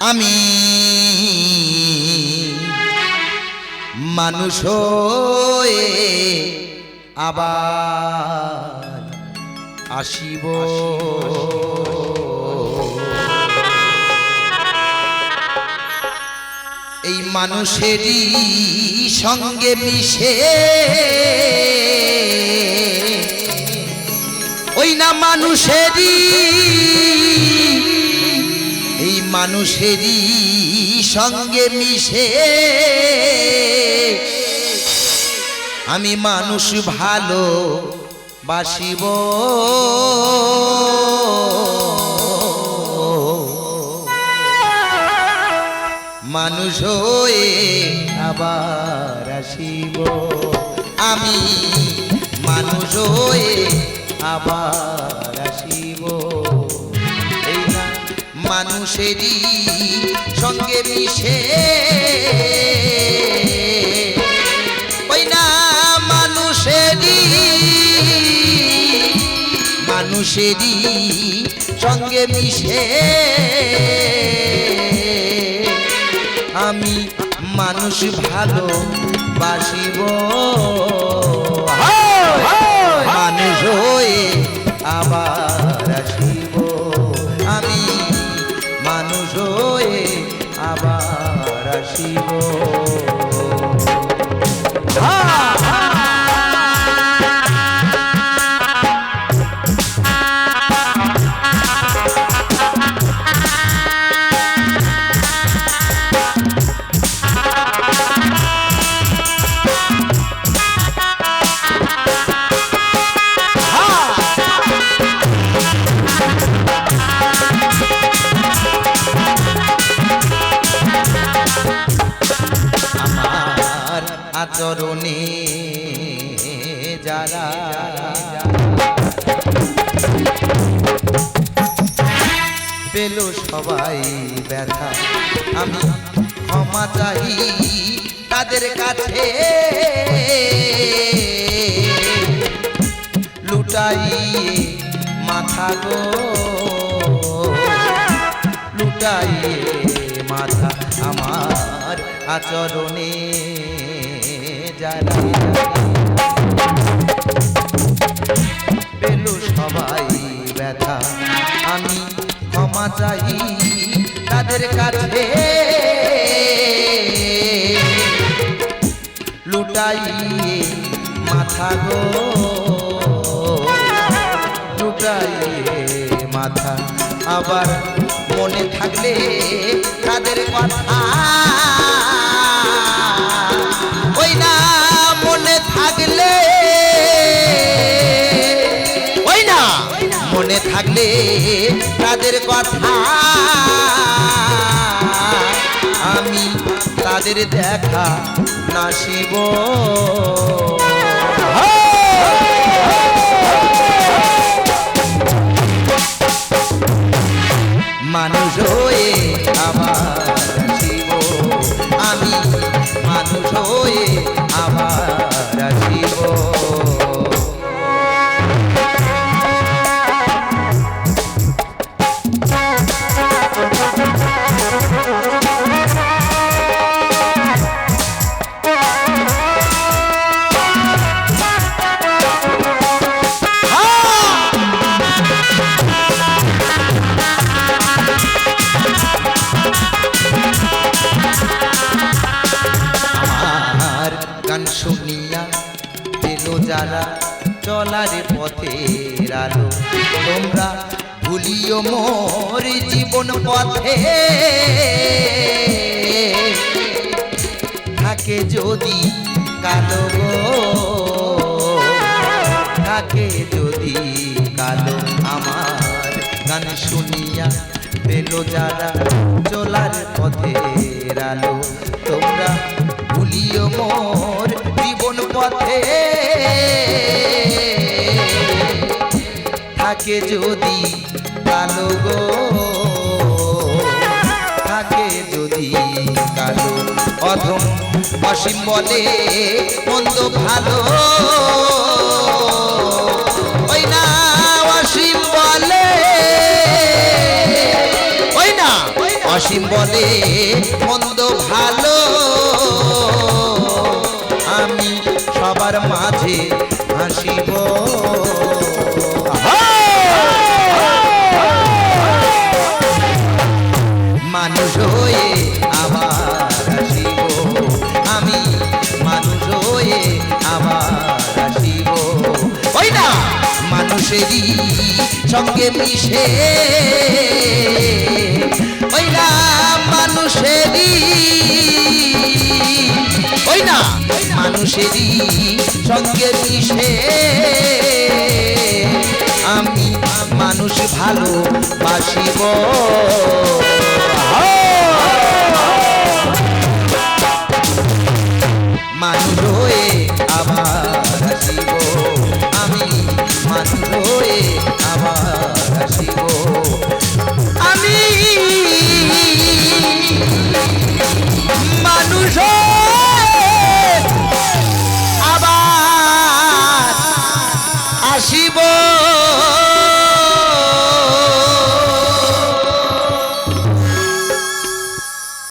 আমি মানুষ আবার আসিব। এই মানুষেরই সঙ্গে মিশে ওই না মানুষেরই এই মানুষেরই সঙ্গে মিশে। আমি মানুষ ভালো বাসিব। মানুষ হয়ে আবার আসিব। আমি মানুষ হয়ে আবার মানুষেরই সঙ্গে মিশে। ওই না মানুষেরই মানুষেরই সঙ্গে মিশে। আমি মানুষ ভালো বাসিব আচরণে যারা পেল সবাই ব্যথা। আমি ক্ষমা চাই তাদের কাছে। লুটাই মাথা গো। লুটাই মাথা আমার আচরণে। সবাই ব্যথা। আমি ক্ষমা চাই তাদের কাছে। লুটাই মাথা লুটাই মাথা। আবার মনে থাকলে তাদের কথা। মনে থাকলে তাদের কথা। আমি তাদের দেখা নাসিব। মানুষ হয়ে আবার আসিব। আমি মানুষ হয়ে আবার যারা চলার পথের আলো। তোমরা ভুলিও মোর জীবন পথে। থাকে যদি কালো থাকে যদি কালো আমার গান শুনিয়া পেল যারা চলার পথের আলো। তোমরা মোর জীবন পথে। থাকে যদি কালো গো, থাকে যদি কালো অধম অসীম বলে মন্দ ভালো। ওই না অসীম বলে অসীম বলে মন্দ ভালো। দেবী সঙ্গে মিশে। ওই না মানুষেরই ওই না মানুষেরই সঙ্গে মিশে। আমি মানুষ ভালোবাসিব।